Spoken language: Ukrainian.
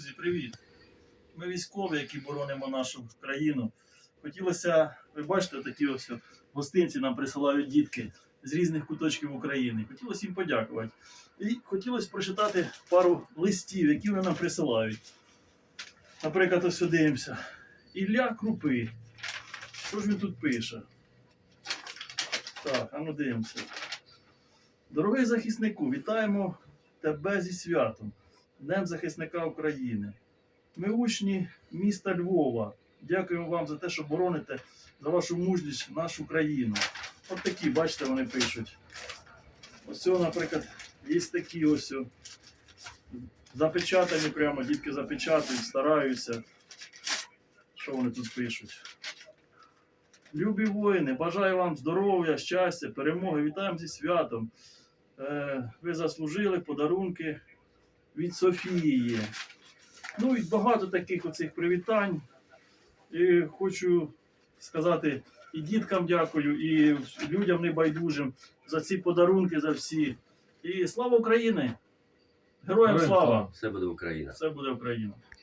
Друзі, привіт! Ми військові, які боронимо нашу країну. Хотілося, ви бачите, такі ось гостинці нам присилають дітки з різних куточків України. Хотілося їм подякувати. І хотілося прочитати пару листів, які вони нам присилають. Наприклад, ось дивимося. Ілля Крупи. Що ж він тут пише? Так, а ну дивимося. Дорогий захиснику, вітаємо тебе зі святом. Днем захисника України. Ми учні міста Львова. Дякуємо вам за те, що бороните за вашу мужність нашу країну. От такі, бачите, вони пишуть. Ось, наприклад, є такі ось. Запечатані прямо, дітки запечатують, стараються. Що вони тут пишуть? Любі воїни, бажаю вам здоров'я, щастя, перемоги. Вітаємо зі святом. Е, ви заслужили подарунки від Софії. Ну і багато таких оцих привітань. І хочу сказати і діткам дякую, і людям небайдужим за ці подарунки, за всі. І слава Україні! Героям слава! Все буде Україна. Все буде Україна!